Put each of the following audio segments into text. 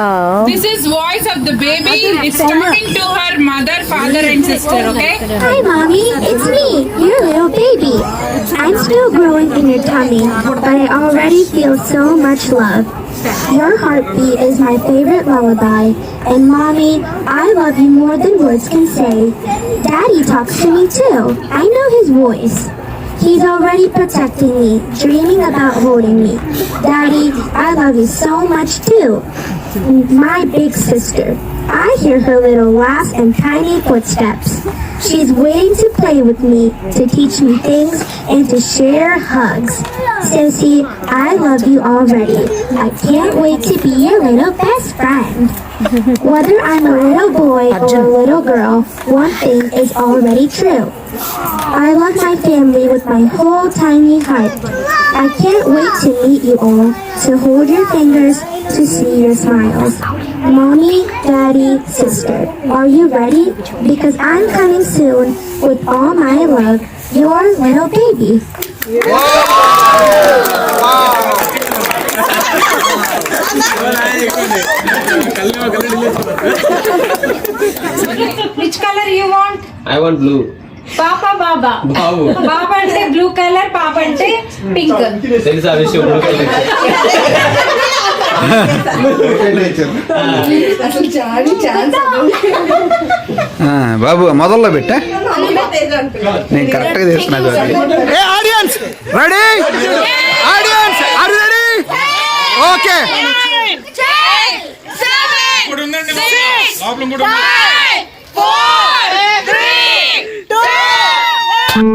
Oh. This is voice of the baby. It's talking to her mother, father, and sister. Okay. Hi, Mommy. It's me, your little baby. I'm still growing in your tummy, but I already feel so much love. Your heartbeat is my favorite lullaby, and Mommy, I love you more than words can say. Daddy talks to me too. I know his voice. He's already protecting me, dreaming about holding me. Daddy, I love you so much too. My big sister. I hear her little laugh and tiny footsteps. She's waiting to play with me, to teach me things, and to share hugs. Sissy, I love you already. I can't wait to be your little best friend. Whether I'm a little boy or a little girl, one thing is already true. I love my family with my whole tiny heart. I can't wait to meet you all, to hold your fingers to see your smiles. Mommy, Daddy, Sister, are you ready? Because I'm coming soon with all my love, your little baby. Which color you want? I want blue. పాప బాబా. బాబు. బాబా అంటే blue colour పాప అంటే pink. తెలుసా విషయం బాబు మొదల్లో పెట్టా? నేను కరెక్ట్గా చేస్తున్నా hey audience ready? Audience are ready? Okay. Decor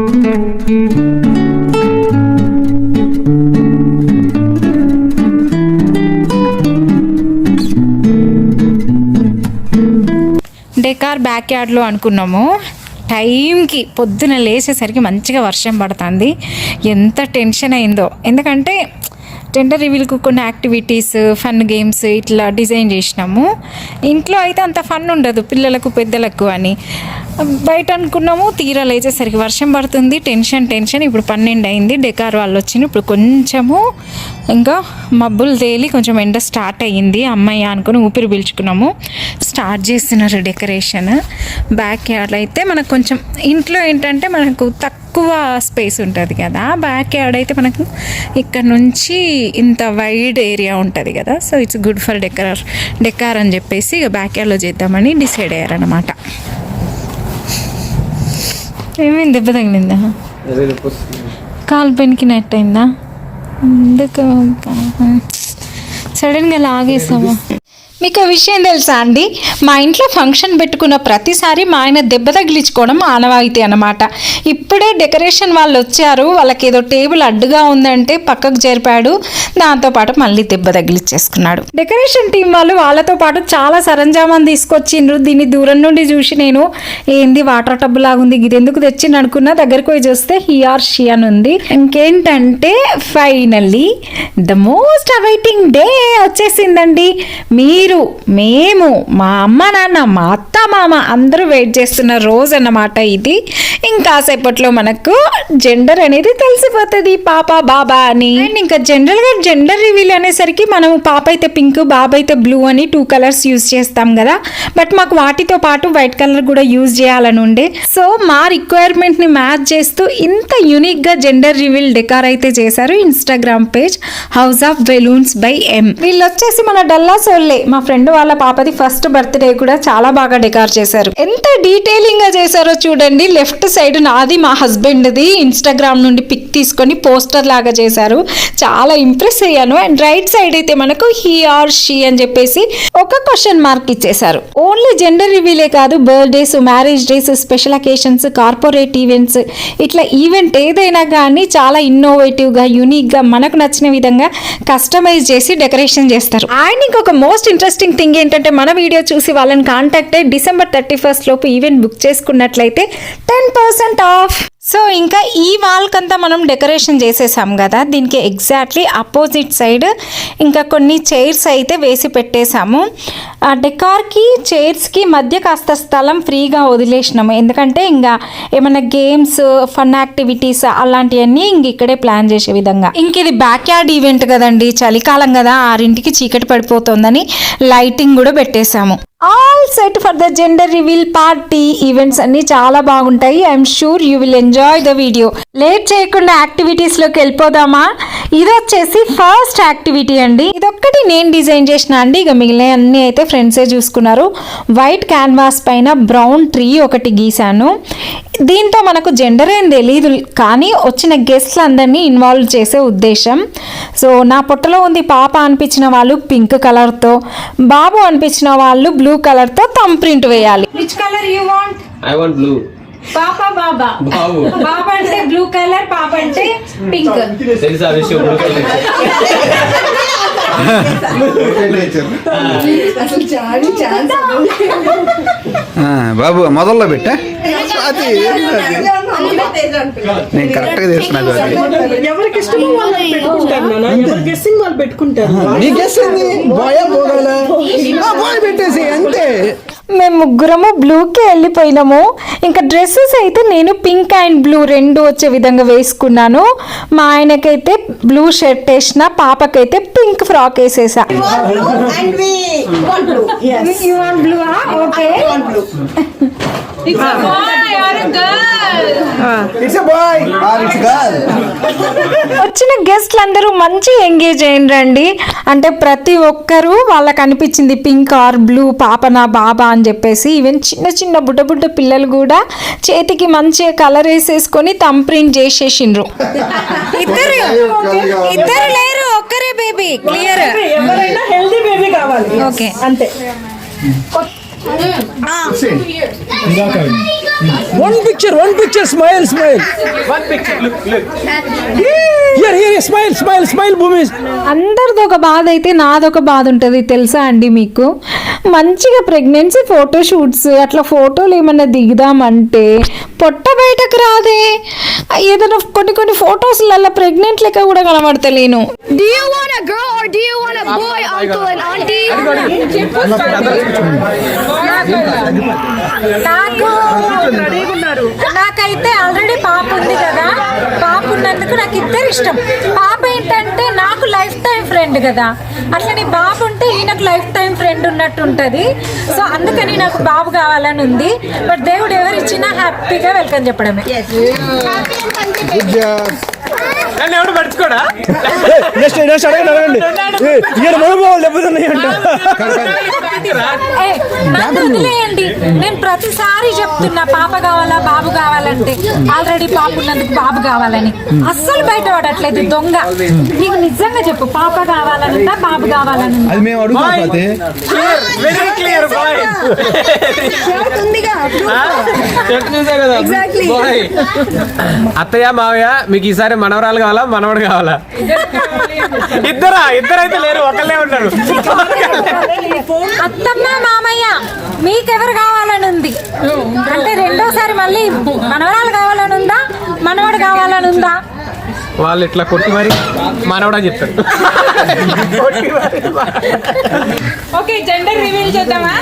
back యార్డ్లో అనుకున్నాము. టైంకి పొద్దున లేచేసరికి మంచిగా వర్షం పడుతుంది. ఎంత టెన్షన్ అయిందో. ఎందుకంటే టెండర్ రివీల్కు కొన్ని యాక్టివిటీస్ ఫన్ గేమ్స్ ఇట్లా డిజైన్ చేసినాము. ఇంట్లో అయితే అంత ఫన్ ఉండదు పిల్లలకు పెద్దలకు అని. బయట అనుకున్నాము తీరా లేచేసరికి వర్షం పడుతుంది టెన్షన్ టెన్షన్ ఇప్పుడు పన్నెండు అయింది డెకార్ వాళ్ళు వచ్చింది ఇప్పుడు కొంచెము ఇంకా మబ్బులు తేలి కొంచెం ఎండ స్టార్ట్ అయ్యింది. అమ్మాయి అనుకుని ఊపిరి పీల్చుకున్నాము. స్టార్ట్ చేస్తున్నారు డెకరేషన్ బ్యాక్ యార్డ్ అయితే మనకు కొంచెం ఇంట్లో ఏంటంటే మనకు తక్కువ స్పేస్ ఉంటుంది కదా బ్యాక్ యార్డ్ అయితే మనకు ఇక్కడ నుంచి ఇంత వైడ్ ఏరియా ఉంటుంది కదా so it's good for decor decor అని చెప్పేసి ఇక బ్యాక్ యార్డ్లో చేద్దామని డిసైడ్ అయ్యారనమాట ఏమైంది దెబ్బ తగిలిందా? కాలు పెనికినట్టయిందా ఎందుకు? సడన్గా లాగేసావా? మీకు విషయం తెలుసా అండి? మా ఇంట్లో ఫంక్షన్ పెట్టుకున్న ప్రతిసారి మా ఆయన దెబ్బ తగిలించుకోవడం ఆనవాయితీ అనమాట ఇప్పుడే డెకరేషన్ వాళ్ళు వచ్చారు. వాళ్ళకి ఏదో టేబుల్ అడ్డుగా ఉందంటే పక్కకు జరిపాడు. దాంతోపాటు మళ్ళీ దెబ్బ తగిలిచ్చేసుకున్నాడు. డెకరేషన్ టీం వాళ్ళు వాళ్ళతో పాటు చాలా సరంజామాన్ని తీసుకొచ్చిండ్రు. దీన్ని దూరం నుండి చూసి నేను ఏంది వాటర్ టబ్ లాగుంది? ఇది ఎందుకు తెచ్చింది అనుకున్నా దగ్గరికి పోయి చూస్తే హియార్ షీ అని ఉంది. ఇంకేంటంటే finally the most awaiting day వచ్చేసిందండి. మీరు మేము మా అమ్మ నాన్న మా అత్త మామ అందరూ వెయిట్ చేస్తున్న రోజు అన్నమాట ఇది. ఇంకాసేపట్లో మనకు జెండర్ అనేది తెలిసిపోతుంది పాప బాబా అని. అండ్ ఇంకా జనరల్గా జెండర్ రివీల్ అనేసరికి మనం పాప అయితే పింక్ బాబా అయితే బ్లూ అని టూ కలర్స్ యూజ్ చేస్తాం కదా. బట్ మాకు వాటితో పాటు వైట్ కలర్ కూడా యూజ్ చేయాలని ఉండే. సో మా రిక్వైర్మెంట్ని మ్యాచ్ చేస్తూ ఇంత యూనిక్గా జెండర్ రివీల్ డెకార్ అయితే చేశారు Instagram page house of balloons by M వీళ్ళు వచ్చేసి మన డల్లా సోల్లే మా ఫ్రెండ్ వాళ్ళ పాపది ఫస్ట్ బర్త్డే కూడా చాలా బాగా డెకార్ చేశారు. ఎంత డీటెయిలింగ్గా చేశారో చూడండి. లెఫ్ట్ సైడ్ నాది మా హస్బెండ్ ది ఇన్స్టాగ్రామ్ నుండి పిక్ తీసుకొని పోస్టర్ లాగా చేశారు. చాలా ఇంప్రెస్ అయ్యాను. అండ్ రైట్ సైడ్ అయితే మనకు హీ ఆర్ షీ అని చెప్పేసి ఒక క్వశ్చన్ మార్క్ ఇచ్చేశారు. ఓన్లీ జెండర్ రివీలే కాదు birthdays marriage days special occasions corporate events ఇట్లా ఈవెంట్ ఏదైనా కానీ చాలా ఇన్నోవేటివ్గా యూనిక్గా మనకు నచ్చిన విధంగా కస్టమైజ్ చేసి డెకరేషన్ చేస్తారు. అండ్ ఇంకొక మోస్ట్ ఇంట్రెస్టింగ్ థింగ్ ఏంటంటే మన వీడియో చూసి వాళ్ళని కాంటాక్ట్ అయ్యి డిసెంబర్ థర్టీ ఫస్ట్ లోపు ఈవెంట్ బుక్ చేసుకున్నట్లయితే టెన్ పర్సెంట్ ఆఫ్ సో ఇంకా ఈ వాల్కంతా మనం డెకరేషన్ చేసేసాం కదా దీనికి ఎగ్జాక్ట్లీ అపోజిట్ సైడ్ ఇంకా కొన్ని చైర్స్ అయితే వేసి పెట్టేశాము. ఆ డెకార్కి చైర్స్కి మధ్య కాస్త స్థలం ఫ్రీగా వదిలేసినాము. ఎందుకంటే ఇంకా ఏమైనా గేమ్స్ ఫన్ యాక్టివిటీస్ అలాంటివన్నీ ఇంక ఇక్కడే ప్లాన్ చేసే విధంగా. ఇంక ఇది బ్యాక్ యార్డ్ ఈవెంట్ కదండి చలికాలం కదా ఆరింటికి చీకటి పడిపోతుందని లైటింగ్ కూడా పెట్టేశాము. All set for the gender reveal party events అన్ని చాలా బాగుంటాయి. I'm sure you will enjoy the video late చేయకుండా యాక్టివిటీస్లోకి వెళ్ళిపోదామా? ఇది వచ్చేసి ఫస్ట్ యాక్టివిటీ అండి. ఇదొక్కటి నేను డిజైన్ చేసిన అండి. ఇక మిగిలిన అన్ని అయితే ఫ్రెండ్సే చూసుకున్నారు. వైట్ క్యాన్వాస్ పైన బ్రౌన్ ట్రీ ఒకటి గీశాను. దీంతో మనకు జెండర్ ఏం తెలియదు కానీ వచ్చిన గెస్ట్లందరినీ ఇన్వాల్వ్ చేసే ఉద్దేశం. సో నా పొట్టలో ఉంది పాప అనిపించిన వాళ్ళు పింక్ కలర్తో బాబు అనిపించిన వాళ్ళు బ్లూ కలర్తో థమ్ ప్రింట్ వేయాలి. Which colour you want I want blue పాప బాబా. బాబు. బాబా అంటే బ్లూ కలర్ పాప అంటే పింక్ తెలుసా విషయం బ్లూ కలర్ ఆ, బాబు మొదల్లో పెట్టా? నేను కరెక్ట్గా చేస్తున్నా అది ఎవరికి ఇష్టమో వాళ్ళు పెట్టుకుంటారు నాన్న. ఎవరు గెస్సింగ్ వాళ్ళు పెట్టుకుంటారు. నీకేస్తుంది బాయా పోగాల బాయ్ పెట్టేసి అంతే. మేము ముగ్గురము బ్లూకి వెళ్ళిపోయినాము. ఇంకా డ్రెస్సెస్ అయితే నేను పింక్ అండ్ బ్లూ రెండు వచ్చే విధంగా వేసుకున్నాను. మా ఆయనకైతే బ్లూ షర్ట్ వేసిన పాపకైతే పింక్ ఫ్రాక్ వేసేసా. It's a boy or a girl. It's boy it's girl వచ్చిన గెస్ట్లు అందరూ మంచి ఎంగేజ్ అయ్యండి అంటే ప్రతి ఒక్కరూ వాళ్ళకి అనిపించింది పింక్ ఆర్ బ్లూ పాప నా బాబా అని చెప్పేసి. ఈవెన్ చిన్న చిన్న బుడ్డ బుడ్డ పిల్లలు కూడా చేతికి మంచిగా కలర్ వేసేసుకొని థమ్ ప్రింట్ చేసేసిండ్రు. ఇద్దరు ఇద్దరు లేరు ఒక్కరే బేబీ క్లియర్ ఎవరైనా హెల్దీ బేబీ కావాలి. ఓకే అంతే. One picture one picture smile smile smile smile smile భూమి అందరిది ఒక బాధ అయితే నాదొక బాధ ఉంటుంది తెలుసా అండి మీకు? మంచిగా ప్రెగ్నెన్సీ ఫోటో షూట్స్ అట్లా ఫోటోలు ఏమన్నా దిగుదామంటే పొట్ట బయటకు రాదే. ఏదైనా కొన్ని కొన్ని ఫొటోస్లలో ప్రెగ్నెంట్ లెక్క కూడా కనబడతలేను. Do you want a girl or do you want a boy, uncle, and auntie? నాకు నాకైతే ఆల్రెడీ పాప ఉంది కదా. పాప ఉన్నందుకు నాకు ఇద్దరు ఇష్టం. పాప ఏంటంటే నాకు లైఫ్ టైం ఫ్రెండ్ కదా. అట్లనే బాబు ఉంటే ఈయనకు లైఫ్ టైం ఫ్రెండ్ ఉన్నట్టు ఉంటుంది. సో అందుకని నాకు బాబు కావాలని ఉంది. బట్ దేవుడు ఎవరు ఇచ్చినా హ్యాపీగా వెల్కమ్ చెప్పడమే. నన్ను ఎవడు పడుచుకోడా Hey, next, next, అడగండి, అడగండి. Hey, ఈయన మనోభావాలు దెబ్బతిన్నాయంట. ఏ, నన్ను వదిలేయండి. నేను ప్రతిసారి చెప్తున్నా పాప కావాలా బాబు కావాలంటే. ఆల్రెడీ పాప ఉన్నందుకు బాబు కావాలని. అస్సలు బయట పడట్లేదు దొంగ. నీకు నిజంగా చెప్పు పాప కావాలనుందా బాబు కావాలనుందా? అది మేము అడుగుతాం పోతే వెరీ క్లియర్ బాయ్ చూసా కదా బాయ్ అత్తయ్య మావయ్య మీకు ఈసారి మనవరాలు కావాలా మనవడు కావాలా? ఇద్దరా? ఇద్దరైతే లేరు ఒకళ్ళే ఉన్నారు అత్తమ్మ మామయ్య మీకెవరు కావాలని ఉంది? అంటే రెండోసారి మళ్ళీ మనవరాలు కావాలని ఉందా మనవడు కావాలని ఉందా? వాళ్ళు ఇట్లా కొట్టి మరి మనవడా చెప్తారు. Okay, gender reveal చేద్దామా?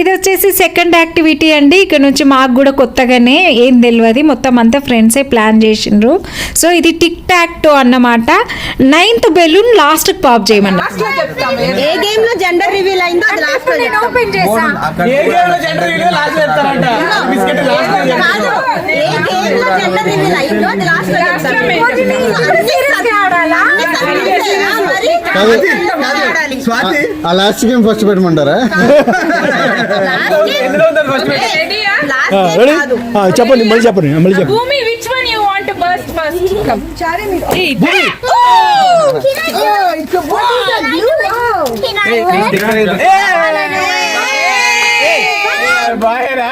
ఇది వచ్చేసి సెకండ్ యాక్టివిటీ అండి. ఇక్కడ నుంచి మాకు కూడా కొత్తగానే ఏం తెలియదు మొత్తం అంతా ఫ్రెండ్సే ప్లాన్ చేసిండ్రు. సో ఇది టిక్ టాక్ టో అన్నమాట. నైన్త్ బెలూన్ లాస్ట్ పాప్ చేయమన్నారు ఏ గేమ్లో జెండర్ రివీల్ అయిందో అది లాస్ట్లో చెప్తాం. ఓపెన్ చేసా. ఏ game లో gender reveal last లో చెప్తారంట. బిస్కెట్ last లో చెప్తారు. కాదు ఏ గేమ్లో జెండర్ రివీల్ అయిందో అది లాస్ట్లో చెప్తాం. అన్ని సర్టిఫికెట్స్ ఆ, మరి ఆడాలి. లాస్ట్ గేమ్ ఫస్ట్ పెట్టమంటారా? చెప్పండి మళ్ళీ చెప్పండి మళ్ళీ చెప్పండి. బాయరా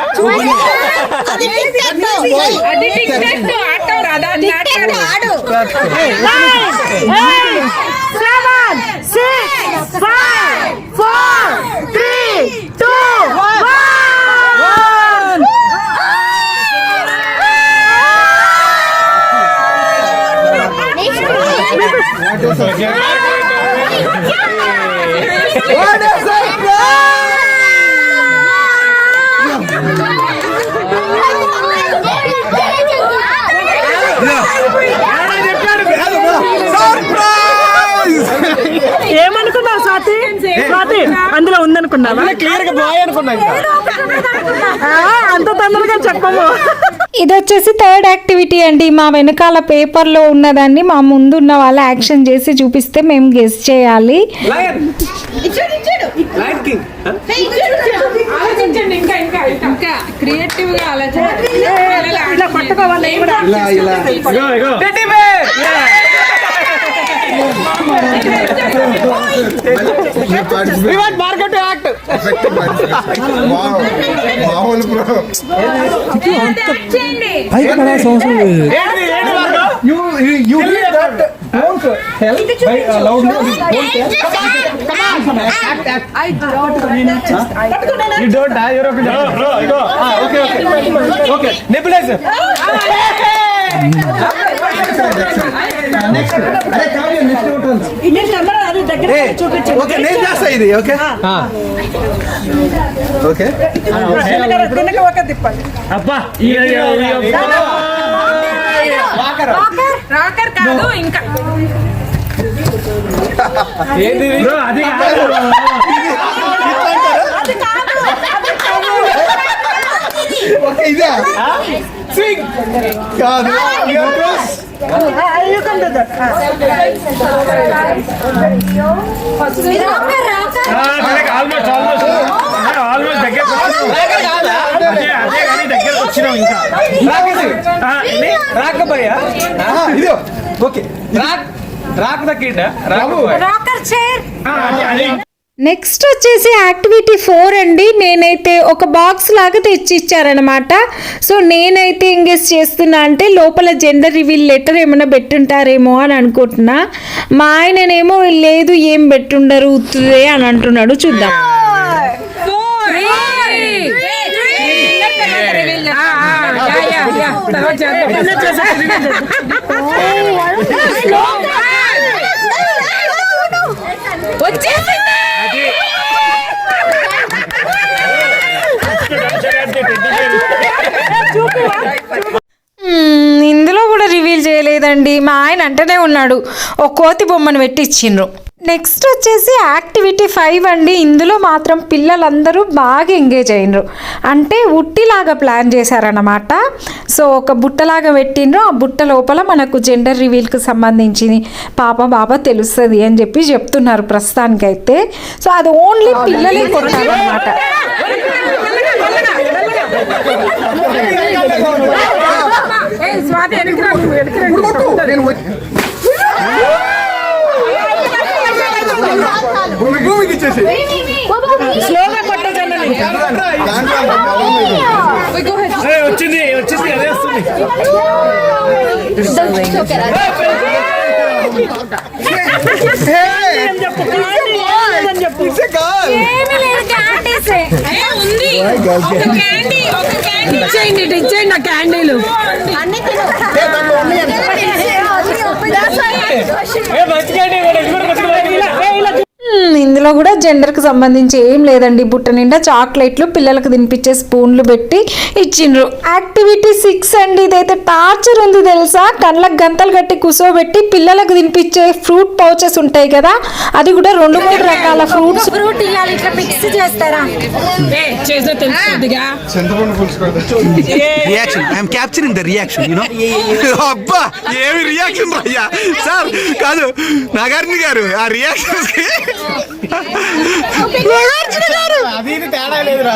క్లియర్గా బాయ్ అనుకున్నా అంత తొందరగా చెప్పము. ఇది వచ్చేసి థర్డ్ యాక్టివిటీ అండి. మా వెనకాల పేపర్లో ఉన్నదాన్ని మా ముందు ఉన్న వాళ్ళు యాక్షన్ చేసి చూపిస్తే మేము గెస్ చేయాలి. ఇచ్చాడు ఇచ్చాడు లయన్ కింగ్ ఆలోచించండి ఇంకా ఇంకా ఇంకా క్రియేటివ్గా ఆలోచించండి ఇలా పట్టుకోవాలి కూడా ఇలా ఇలా ఇగో ఇగో teddy bear we want market act మామూలు పైకి పడాల్సిన అవసరం లేదు You, you, you did that. Don't tell by uh, loudly. Don't tell. You don't die your okay bro ego okay okay okay nebulizer Next. అరే కావ్య నెక్స్ట్ ఉంటుంది Indian number అది దగ్గర చూపించండి ఓకే నేను చేస్తా ఇది ఓకే ఓకే అబ్బా ఈ- ఈ- ఈ- రాకర్ కాదు. ఇంకా ఏంది ఇది? బ్రో అది కాదు బ్రో. ఓకే ఇదే స్వింగ్ కాదు ఆల్మోస్ట్ ఆల్మోస్ట్ ఆల్మోస్ట్ దగ్గర అదే అదే కానీ దగ్గరకు వచ్చినాం ఇంకా. ఆ, ఇది? Okay rock rock the kid rock అది. నెక్స్ట్ వచ్చేసి యాక్టివిటీ ఫోర్ అండి నేనైతే ఒక బాక్స్ లాగా తెచ్చి ఇచ్చారనమాట సో నేనైతే ఎంగేజ్ చేస్తున్నా అంటే లోపల జెండర్ రివీల్ లెటర్ ఏమైనా పెట్టుంటారేమో అని అనుకుంటున్నా మా ఆయననేమో లేదు ఏం పెట్టుండరు ఉత్తుదే అని అంటున్నాడు చూద్దాం వచ్చే ఇందులో కూడా రివీల్ చేయలేదండి. మా ఆయన అంటనే ఉన్నాడు ఒక కోతి బొమ్మను పెట్టి ఇచ్చిండ్రు నెక్స్ట్ వచ్చేసి యాక్టివిటీ ఫైవ్ అండి. ఇందులో మాత్రం పిల్లలందరూ బాగా ఎంగేజ్ అయినరు. అంటే ఉట్టిలాగా ప్లాన్ చేశారన్నమాట. సో ఒక బుట్టలాగా పెట్టిండ్రు. ఆ బుట్ట లోపల మనకు జెండర్ రివీల్కి సంబంధించి పాప బాబా తెలుస్తుంది అని చెప్పి చెప్తున్నారు ప్రస్తుతానికైతే. సో అది ఓన్లీ పిల్లలే కొట్టాలి అనమాట స్వాతి వెనక్కి రా, నువ్వు వెనక్కి రా. నేను వచ్చి- భూమి భూమికి ఇచ్చేసి స్లోగా. అరే, వచ్చింది వచ్చింది అదే వస్తుంది a girl. ఇచ్చేయండి ఇచ్చేయండి నా క్యాండీలు అన్ని ఇందులో కూడా జెండర్కి సంబంధించి ఏం లేదండి. బుట్ట నిండా చాక్లెట్లు పిల్లలకు తినిపించే స్పూన్లు పెట్టి ఇచ్చిండ్రు. యాక్టివిటీ సిక్స్ అండి. ఇదైతే టార్చర్ ఉంది తెలుసా? కళ్ళకు గంతలు కట్టి కూసోబెట్టి పిల్లలకు తినిపించే ఫ్రూట్ పౌచెస్ ఉంటాయి కదా. అది కూడా రెండు మూడు రకాల ఫ్రూట్స్ ఫ్రూట్ ఇవ్వాలి ఇట్లా మిక్స్ చేస్తారా? ఏ చేసే తెలుస్తుందిగా. చింతపండు పులుసు కూడా reaction I'm capturing the reaction you know అబ్బా ఏమి రియాక్షన్ అయ్యా? సార్ కాదు నాగార్జున గారు ఆ రియాక్షన్ అది ఇది తేడా లేదు రా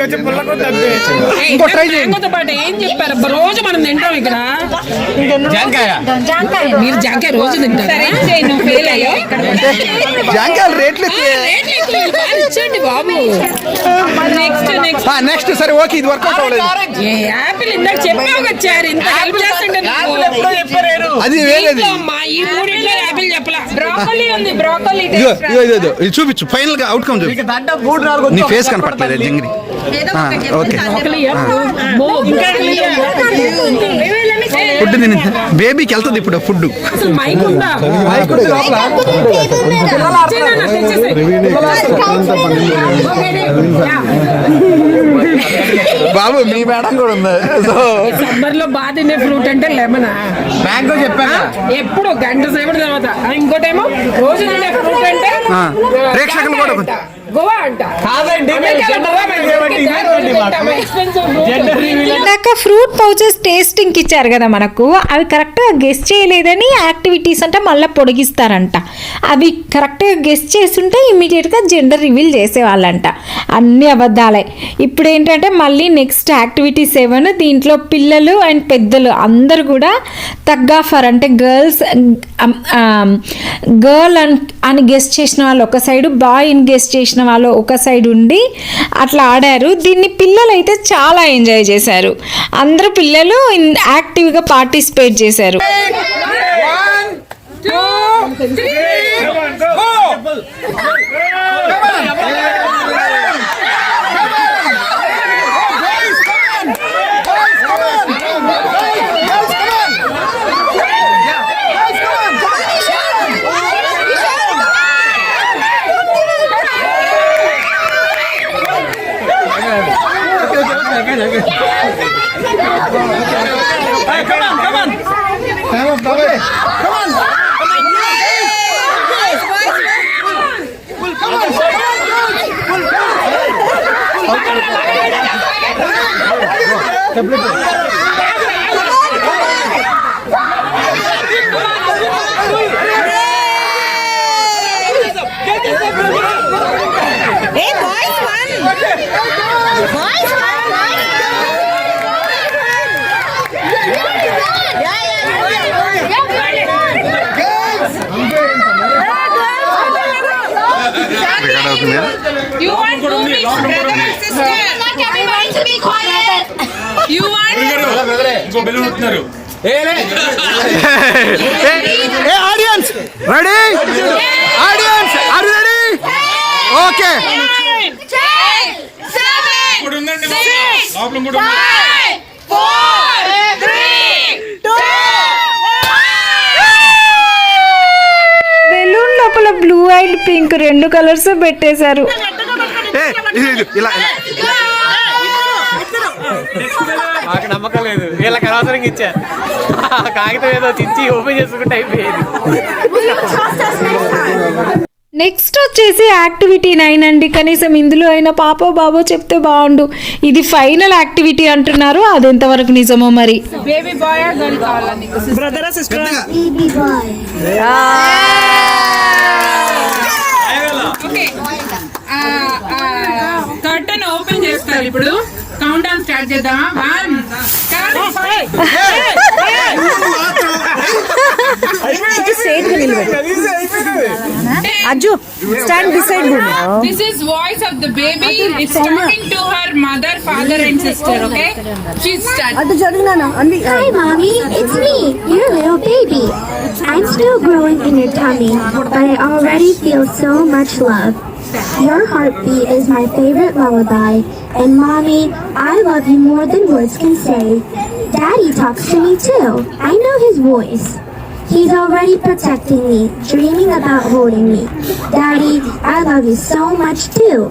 కొంచెం పుల్ల కొంత ఇంకో ట్రై చేయండి. పాటు ఏం చెప్పారు? అబ్బా, రోజు మనం తింటాం ఇక్కడ. జాంకాయ. మీరు జాంకాయ రోజు తింటారా? జాంకాయలు రేట్లు రేట్లు ఎక్కువ, బాబు. నెక్స్ట్ నెక్స్ట్ నెక్స్ట్ సరే ఓకే ఇది వర్కౌట్ అవ్వలేదు. ఏ యాపిల్ ఇందాక చెప్పావు వచ్చారు ఇంత హెల్ప్ చేస్తుంటే నువ్వు. అది వేరేది. ఇది చూపించు. ఫైనల్గా అవుట్కమ్ చూపించు నీ ఫేస్ కనపడలేదు జింగిరి. ఓకే. ఫుడ్ తిని బేబీకి వెళ్తుంది ఇప్పుడు ఫుడ్ బాబు మీ మేడం కూడా ఉంది. సో సమ్మర్లో బాగా తినే ఫ్రూట్ అంటే లెమన్ మ్యాంగో ఎప్పుడు గంట సేపటి తర్వాత. ఇంకోటేమో రోజు అంటే ప్రేక్షకులు కూడా. గోవా అంట. ఇందాక ఫ్రూట్ పౌచెస్ టేస్టింగ్ ఇచ్చారు కదా మనకు. అవి కరెక్ట్గా గెస్ట్ చేయలేదని యాక్టివిటీస్ అంటే మళ్ళీ పొడిగిస్తారంట. అవి కరెక్ట్గా గెస్ట్ చేస్తుంటే ఇమీడియట్గా జెండర్ రివీల్ చేసేవాళ్ళంట. అన్ని అబద్ధాలే. ఇప్పుడు ఏంటంటే మళ్ళీ నెక్స్ట్ యాక్టివిటీ సెవెన్ దీంట్లో పిల్లలు అండ్ పెద్దలు అందరు కూడా తగ్గాఫర్ అంటే గర్ల్స్ గర్ల్ అని అని గెస్ట్ చేసిన వాళ్ళు ఒక సైడు బాయ్ అని గెస్ట్ చేసిన వాళ్ళు ఒక సైడ్ ఉండి అట్లా ఆడారు. దీన్ని పిల్లలు అయితే చాలా ఎంజాయ్ చేశారు. అందరూ పిల్లలు యాక్టివ్గా పార్టిసిపేట్ చేశారు. Tablet hey audience ready? Audience are ready? Okay. Balloon లోపల బ్లూ అండ్ పింక్ రెండు కలర్స్ పెట్టేశారు. ఇలా. మాకు నమ్మకం లేదు. వీళ్ళకి అనవసరంగా ఇచ్చా. కాగితం ఏదో చిచ్చి ఓపెన్ చేసుకుంటే అయిపోయేది. నెక్స్ట్ వచ్చేసి యాక్టివిటీ నైన్ అండి. కనీసం ఇందులో అయినా పాపో బాబో చెప్తే బాగుండు. ఇది ఫైనల్ యాక్టివిటీ అంటున్నారు. అది ఎంతవరకు నిజమో మరి? బేబీ బాయ్ గర్ల్ కావాలా నీకు? Brother sister Baby boy. Okay curtain open చేస్తారు ఇప్పుడు. కౌంట్ డౌన్ స్టార్ట్ చేద్దామా one Ajju stand decide this is voice of the baby it's talking to her mother father and sister okay she's start అటు చదివినాను అంది Hi, mommy. It's me, your little baby. I'm still growing in your tummy, but I already feel so much love. Your heartbeat is my favorite lullaby, and mommy, I love you more than words can say. Daddy talks to me too. I know his voice. He's already protecting me, dreaming about holding me. Daddy, I love you so much too.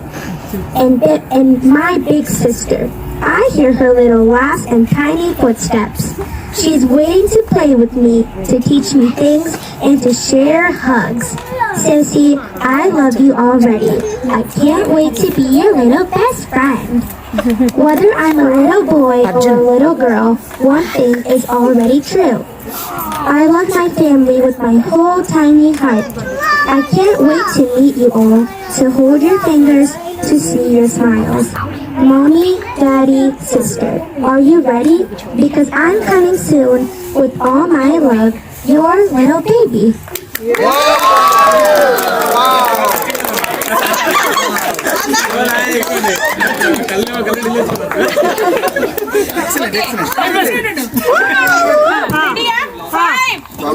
And, and my big sister. I hear her little laugh and tiny footsteps. She's waiting to play with me, to teach me things, and to share hugs. Sissy, I love you already. I can't wait to be your little best friend. Whether I'm a little boy or a little girl, one thing is already true. I love my family with my whole tiny heart. I can't wait to meet you all, to hold your fingers, to see your smiles. Mommy, Daddy, sister, are you ready? Because I'm coming soon with all my love, your little baby. Five, four,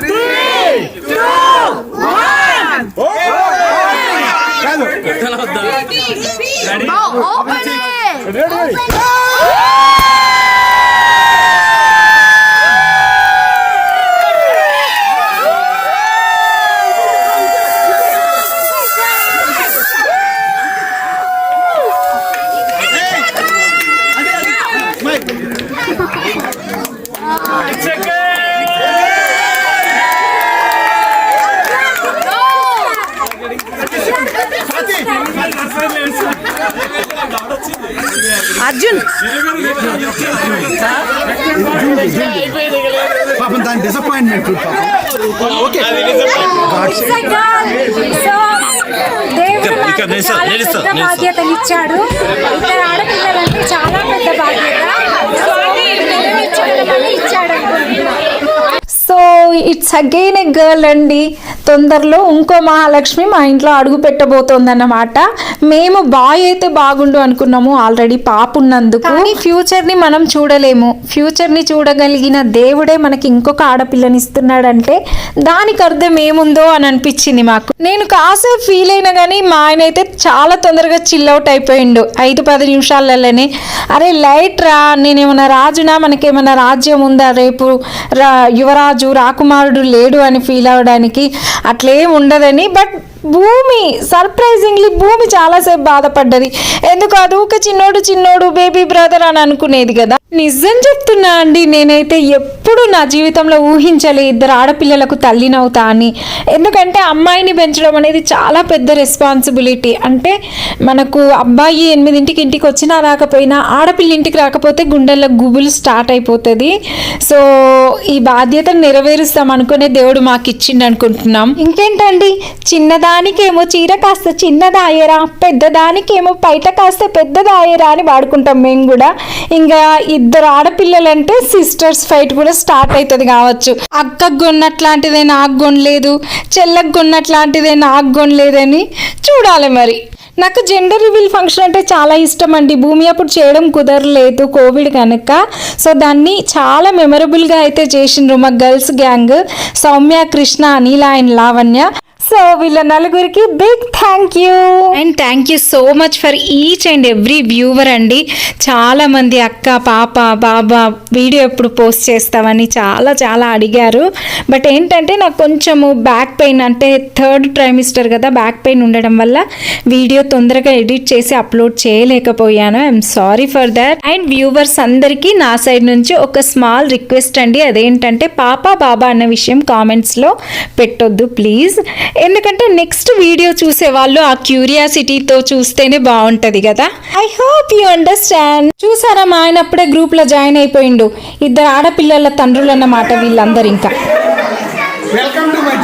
three, two, Ready? Now open it! Ready? Arjun. పాపం దాని disappointment okay దేవుడు ఇచ్చాడు ఇద్దరు ఆడపిల్లలంటే చాలా పెద్ద బాధ్యత స్వామి నెరవేర్చడం వల్ల ఇచ్చాడు అనుకుంటున్నాను so it's again a girl అండి. తొందరలో ఇంకో మహాలక్ష్మి మా ఇంట్లో అడుగు పెట్టబోతోందన్నమాట. మేము బాయ్ అయితే బాగుండు అనుకున్నాము ఆల్రెడీ పాప ఉన్నందుకు. కానీ మనం చూడలేము. ఫ్యూచర్ని చూడగలిగిన దేవుడే మనకి ఇంకొక ఆడపిల్లని ఇస్తున్నాడంటే దానికి అర్థం ఏముందో అని అనిపించింది మాకు. నేను కాసేపు ఫీల్ అయినా కానీ మా ఆయన అయితే చాలా తొందరగా చిల్ అవుట్ అయిపోయిండు. ఐదు పది నిమిషాలలోనే. అరే లైట్ రా. నేనేమన్నా రాజునా? మనకేమన్నా రాజ్యం ఉందా? రేపు రా యువరాజు కుమారుడు లేడు అని ఫీల్ అవ్వడానికి అట్లేం ఉండదని బట్ భూమి సర్ప్రైజింగ్లీ భూమి చాలాసేపు బాధపడ్డది. ఎందుకు? అది ఒక చిన్నోడు చిన్నోడు బేబీ బ్రదర్ అని అనుకునేది కదా. నిజం చెప్తున్నా అండి నేనైతే ఎప్పుడు నా జీవితంలో ఊహించలే ఇద్దరు ఆడపిల్లలకు తల్లినవుతా అని. ఎందుకంటే అమ్మాయిని పెంచడం అనేది చాలా పెద్ద రెస్పాన్సిబిలిటీ అంటే మనకు అబ్బాయి ఎనిమిదింటికి ఇంటికి వచ్చినా రాకపోయినా ఆడపిల్ల ఇంటికి రాకపోతే గుండెల్లో గుబులు స్టార్ట్ అయిపోతుంది. సో ఈ బాధ్యతను నెరవేరుస్తాం అనుకునే దేవుడు మాకు ఇచ్చిండు అనుకుంటున్నాం ఇంకేంటండి దానికేమో చీర కాస్త చిన్నదాయరా పెద్దదానికేమో పైట కాస్త పెద్దదాయరా అని వాడుకుంటాం మేము కూడా. ఇంకా ఇద్దరు ఆడపిల్లలంటే సిస్టర్స్ ఫైట్ కూడా స్టార్ట్ అవుతుంది కావచ్చు. అక్కకు కొన్నట్లాంటిదే నాకు కొనలేదు చెల్లకు కొన్నట్లాంటిదే నాకు కొనలేదని చూడాలి మరి. నాకు జెండర్ రివీల్ ఫంక్షన్ అంటే చాలా ఇష్టం అండి భూమి అప్పుడు చేయడం కుదరలేదు కోవిడ్ కనుక. సో దాన్ని చాలా మెమరబుల్గా అయితే చేసిండ్రు మా గర్ల్స్ గ్యాంగ్ సౌమ్య కృష్ణ అనిల అండ్ లావణ్య. సో వీళ్ళ నలుగురికి big thank you and thank you so much for each and every viewer అండి. చాలా మంది అక్క పాప బాబా వీడియో ఎప్పుడు పోస్ట్ చేస్తామని చాలా చాలా అడిగారు. బట్ ఏంటంటే నాకు కొంచెము బ్యాక్ పెయిన్ అంటే థర్డ్ ట్రైమిస్టర్ కదా బ్యాక్ పెయిన్ ఉండడం వల్ల వీడియో తొందరగా ఎడిట్ చేసి అప్లోడ్ చేయలేకపోయాను. I'm sorry for that and viewers అందరికీ నా సైడ్ నుంచి ఒక స్మాల్ రిక్వెస్ట్ అండి. అదేంటంటే పాప బాబా అన్న విషయం కామెంట్స్లో పెట్టొద్దు ప్లీజ్ ఎందుకంటే నెక్స్ట్ వీడియో చూసే వాళ్ళు ఆ క్యూరియాసిటీతో చూస్తేనే బాగుంటది కదా? ఐ హోప్ యూ అండర్స్టాండ్ చూసారా మా ఆయన అప్పుడే గ్రూప్లో జాయిన్ అయిపోయిండు. ఇద్దరు ఆడపిల్లల తండ్రులు అన్నమాట వీళ్ళందరూ ఇంకా. వెల్కమ్ టు మై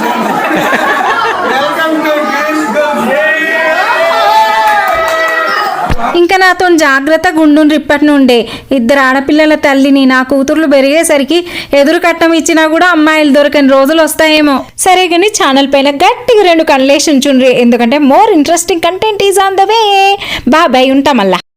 ఇంకా నాతో జాగ్రత్తగా ఉండు ఇప్పటి నుండే ఇద్దరు ఆడపిల్లల తల్లిని నా కూతుర్లు పెరిగేసరికి ఎదురు కట్టం ఇచ్చినా కూడా అమ్మాయిలు దొరకని రోజులు వస్తాయేమో సరే కానీ ఛానల్ పైన గట్టిగా రెండు కన్లేషన్ ఉంచుండ్రి. ఎందుకంటే more interesting content is on the way. బా ఉంటామల్లా ఉంటా